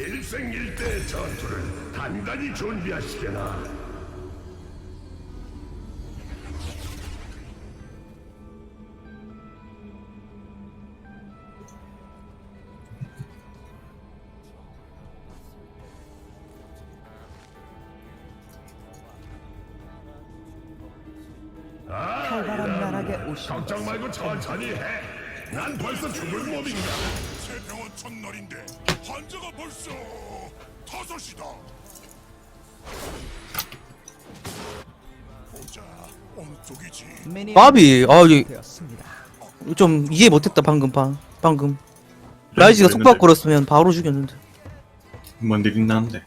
일생일대의 전투를 단단히 준비하시게나. 활발한 나락에 오신 걱정 말고 천천히 해. 난 벌써 죽을 몸인가. 첫날인데 환자가 벌써 다섯이다. 보자 어느 쪽이지? 바비 아 이게 되었습니다. 좀 이해 못했다 방금 방 방금 라이즈가 속박 걸었으면 바로 죽였는데 뭔 일이 나는데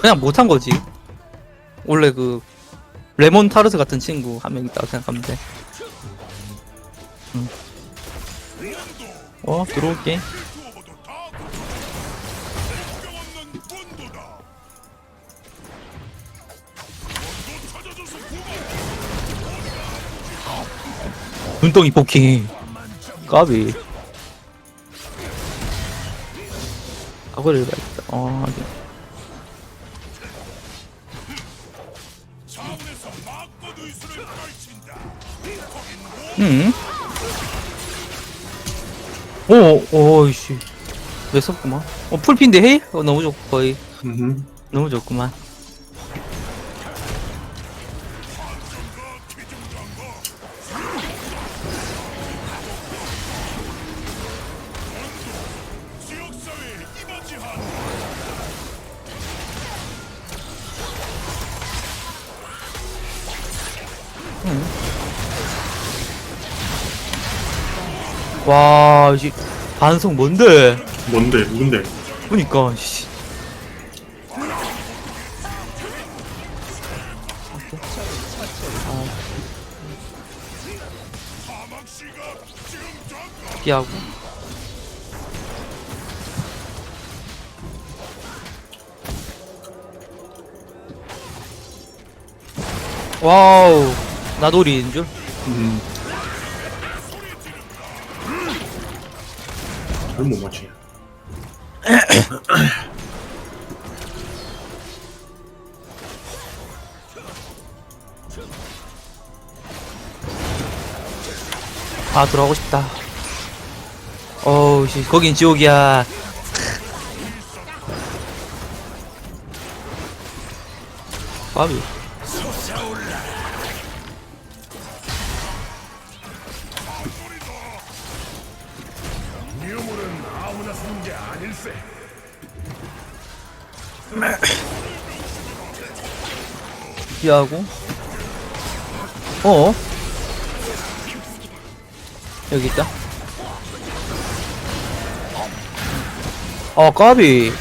그냥 못한 거지 원래 그 레몬 타르트 같은 친구 한 명 있다고 생각하면 돼 응. 어 들어올게. 눈덩이 포킹 까비 악어를 해봐야겠다 어 네. 차원 오, 오이씨. 왜 썼구만? 어, 풀핀데 헤이? 어, 너무 좋고, 거의. 음 너무 좋구만. 지 와, 씨. 반성 뭔데? 뭔데 누군데 그니까, 씨. 피하고. 와우. 나돌이인 줄? 음 잘못 맞추냐 아, 들어가고 싶다. 어우, 씨. 거긴 지옥이야. 까비. 피하고. 어? 여기 있다. 아 까비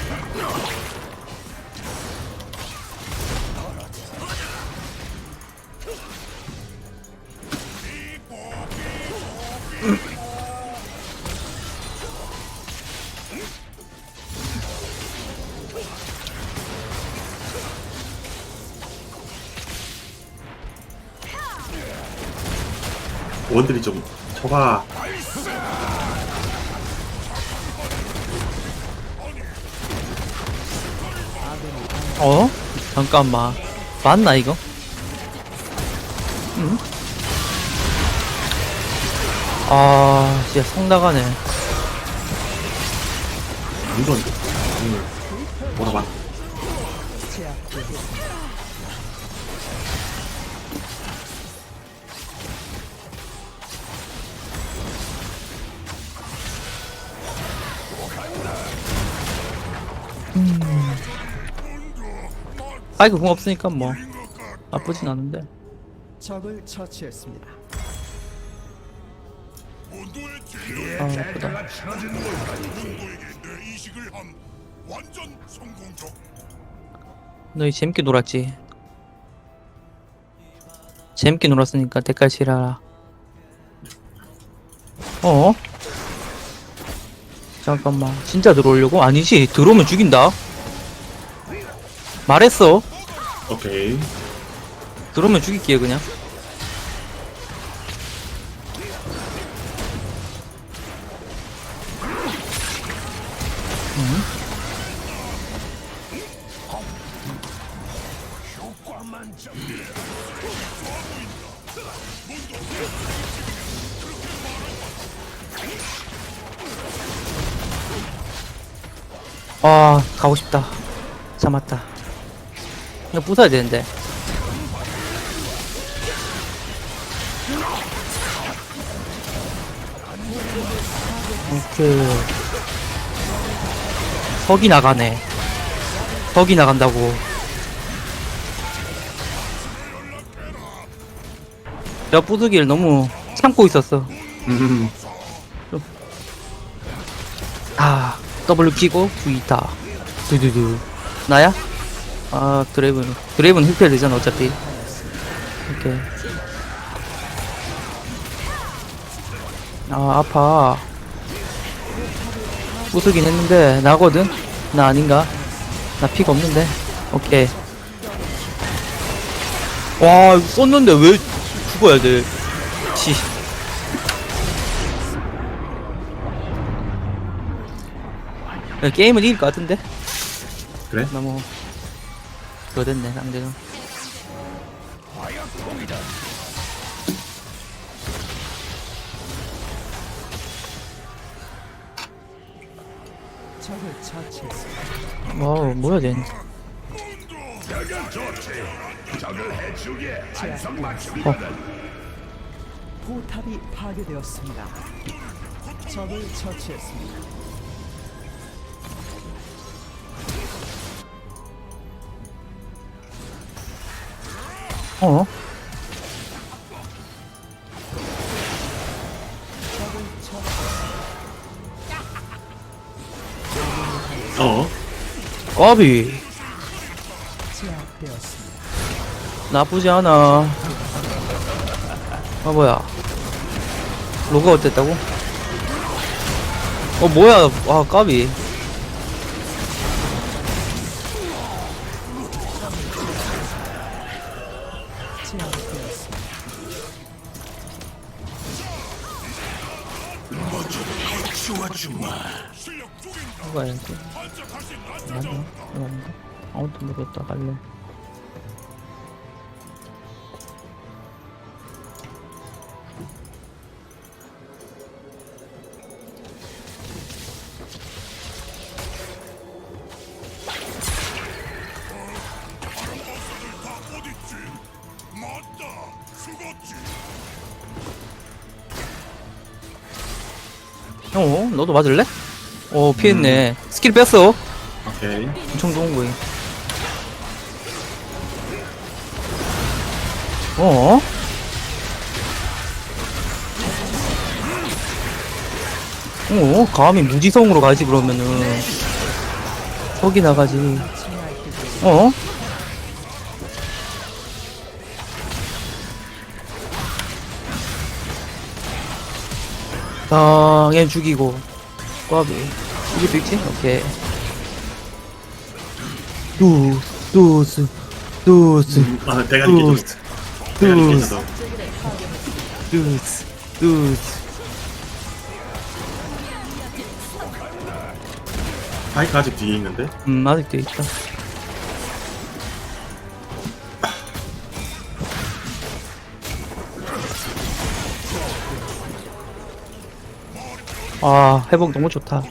원들이 좀 쳐봐 어? 잠깐만 맞나 이거? 응? 아 진짜 성 나가네 완전 아이고 궁 없으니까 뭐 나쁘진 않은데 적을 처치했습니다. 아 나쁘다. 너희 재밌게 놀았지? 재밌게 놀았으니까 대가리 치라라 어? 잠깐만 진짜 들어오려고? 아니지 들어오면 죽인다 말했어 오케이. 들어오면 죽일게요 그냥. 아 가고 싶다. 참았다 이거 부숴야 되는데. 오케이 석이 나가네. 석이 나간다고. 내가 부수기를 너무 참고 있었어. 음, 아 W 키고 V다. 두두두. 나야? 아 드레이븐 드레이븐 힐패 되잖아 어차피 오케이 아 아파 부수긴 했는데 나거든? 나 아닌가? 나 피가 없는데 오케이 와 이거 썼는데 왜 죽어야 돼 씨. 야, 게임은 이길 것 같은데? 그래? 너무 그거 됐네 상대가 처치했습니다. 와우 뭐야 쟤 맞춤이거든. 포탑이 파괴되었습니다. 적을 처치했습니다. 어? 어? 까비. 나쁘지 않아 아 뭐야 로가 어땠다고? 어 뭐야 와 까비 누가 해야지 맞나? 이거 아닌가? 아무튼 모르겠다 갈래 다 어딨지? 맞다. 죽었지. 어? 너도 맞을래? 어 피했네 스킬 뺐어 오케이. 엄청 좋은 거임. 어? 어? 감히 무지성으로 가지 그러면은 석이 나가지. 어? 당연 죽이고 꽈비 이길 수 있지? 오케이 두스 두스 두스 음, 아. 대가리 뚜. 깨졌어. 두스 두스 파이크 아직 뒤에 있는데? 음 아직도 있다 아 회복 너무 좋다.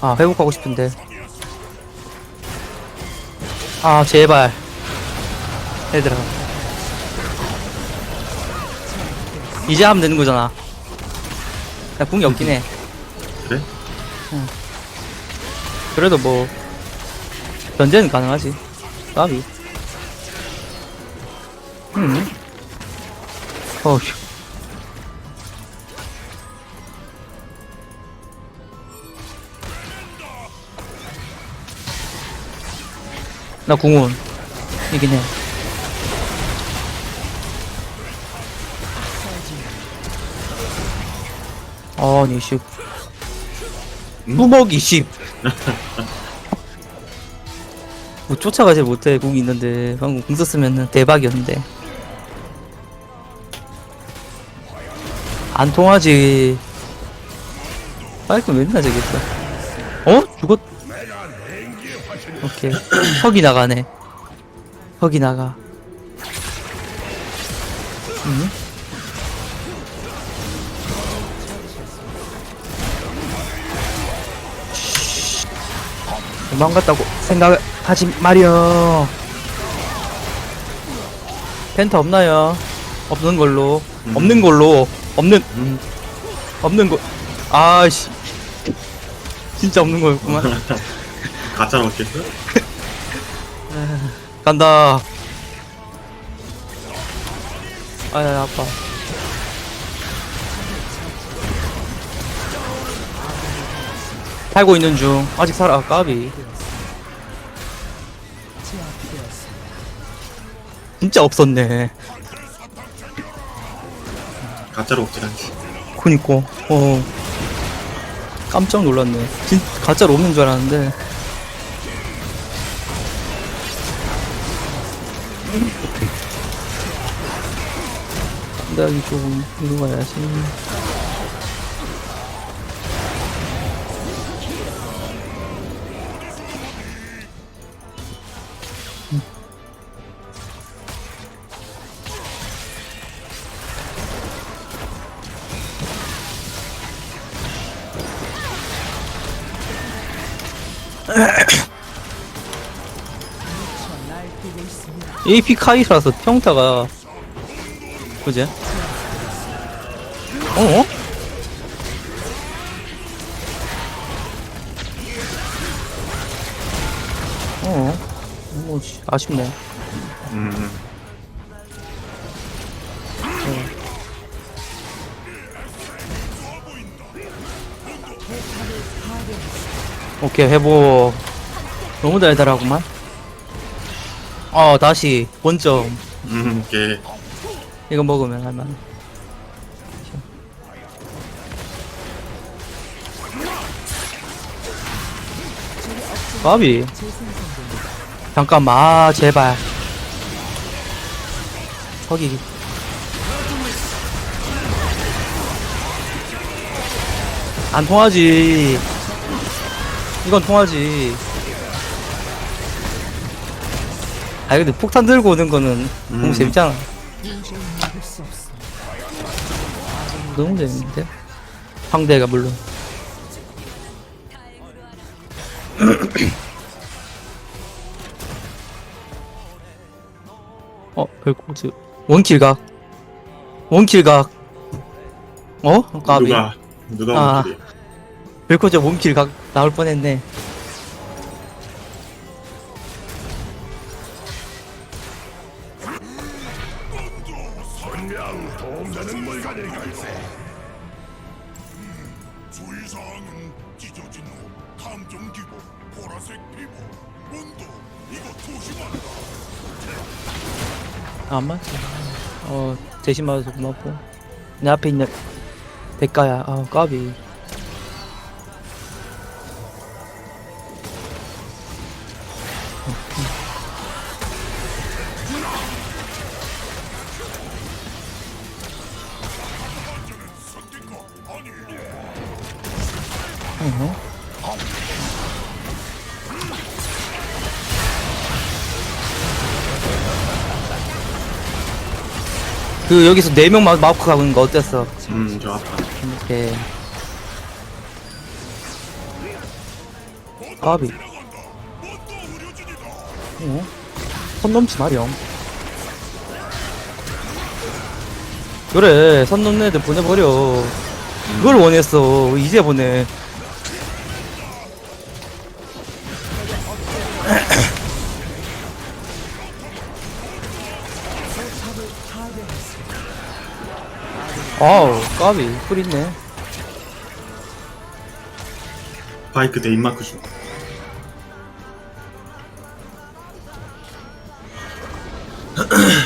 아 회복하고 싶은데. 아 제발. 얘들아. 이제 하면 되는 거잖아 나 궁이 없긴 해. 그래? 그래도 뭐 견제는 가능하지. 까비. 음. 어휴 나 궁원 이긴 해 아니 씨 수먹 20. 뭐 쫓아가지 못해 궁이 있는데. 방금 궁 썼으면 대박이었는데. 안 통하지. 파이크 맨날 저겠다 어? 죽었 오케이. 턱이 나가네. 턱이 나가. 음? 도망갔다고 생각하지 마렴 펜타 없나요? 없는 걸로. 없는 걸로. 없는 음. 없는 거 아씨. 진짜 없는 거였구만. 가짜 넣겠어? 간다. 아야 아파. 살고 있는 중. 아직 살아 까비 진짜 없었네. 가짜로 없진 않지. 그니까. 어. 깜짝 놀랐네. 진 가짜로 없는 줄 알았는데. 여기 조금 이리 가야지 AP 카이라서 평타가 그지? 어? 어? 뭐 씨, 아쉽네. 오케이 회복. 너무 달달하구만. 어 다시 원점. 음, 이게 이거 먹으면 할만. 까비. 잠깐만, 아, 제발. 거기. 안 통하지. 이건 통하지. 아 근데 폭탄 들고 오는 거는 너무 음. 재밌잖아. 너무 재밌는데? 상대가 물론. 어, 별코즈. 원킬각. 원킬각. 어? 까비. 누가 누가 아. 원킬이? 별코즈 원킬각 나올 뻔했네. 아, 안 맞지. 어, 대신 맞아서 고맙고. 내 앞에 있는 대가야. 아, 까비. 그 여기서 네명 마우크 가는 거 어땠어? 음, 저 아파. 이렇게 까비 어? 선 넘지 마렴 그래 선 넘는 애들 보내버려 그걸 원했어 이제 보내 아우 까비. 풀 있네. 바이크 내 입마크 좀